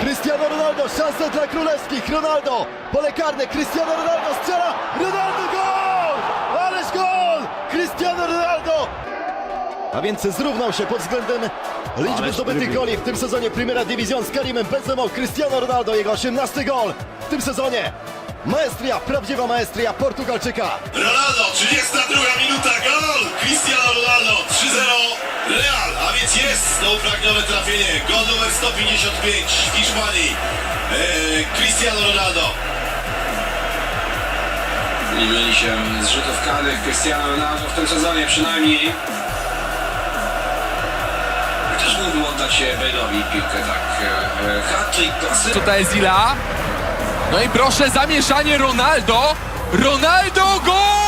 Cristiano Ronaldo, szansa dla królewskich, Ronaldo, pole karne, Cristiano Ronaldo strzela, Ronaldo gol! Ależ gol! Cristiano Ronaldo! A więc zrównał się pod względem liczby Ależ zdobytych goli w tym sezonie Primera Division z Karimem Benzemą, Cristiano Ronaldo, jego 18 gol w tym sezonie. Maestria, prawdziwa maestria Portugalczyka. Ronaldo, 32 jest to upragnione trafienie. Gol numer 155 w Hiszpanii. Eee, Cristiano Ronaldo. Nie mieli się z rzutów karnych Cristiano Ronaldo w tym sezonie przynajmniej. Chociaż mógłby oddać się Bale'owi piłkę tak. e, e, Hat-trick klasy. Tutaj jest Zila. No i proszę, zamieszanie Ronaldo. Ronaldo, gol!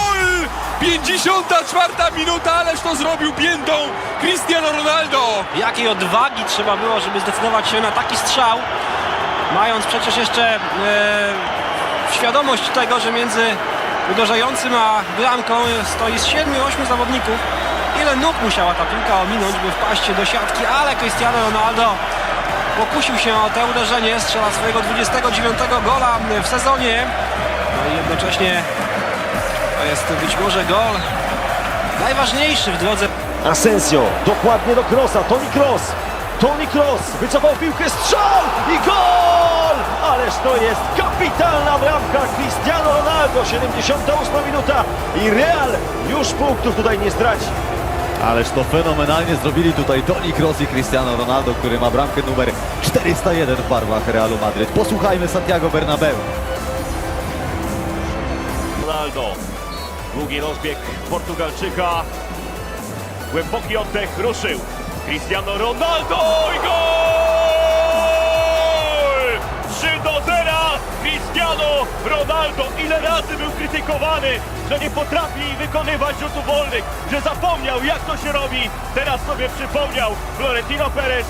54 minuta, ależ to zrobił piętą Cristiano Ronaldo. Jakiej odwagi trzeba było, żeby zdecydować się na taki strzał, mając przecież jeszcze e, świadomość tego, że między uderzającym a bramką stoi z 7-8 zawodników. Ile nóg musiała ta piłka ominąć, by wpaść do siatki, ale Cristiano Ronaldo pokusił się o te uderzenie, strzela swojego 29 gola w sezonie. No i jednocześnie to jest być może gol najważniejszy w drodze Asensio, dokładnie do Krosa, Toni Kroos. Toni Kroos wycofał piłkę, strzał i gol! Ależ to jest kapitalna bramka Cristiano Ronaldo, 78 minuta i Real już punktów tutaj nie straci. Ależ to fenomenalnie zrobili tutaj Toni Kroos i Cristiano Ronaldo, który ma bramkę numer 401 w barwach Realu Madryt. Posłuchajmy Santiago Bernabeu. Ronaldo. Długi rozbieg Portugalczyka. Głęboki oddech ruszył. Cristiano Ronaldo i gol! 3 do 0! Cristiano Ronaldo ile razy był krytykowany, że nie potrafi wykonywać rzutów wolnych, że zapomniał jak to się robi. Teraz sobie przypomniał Florentino Perez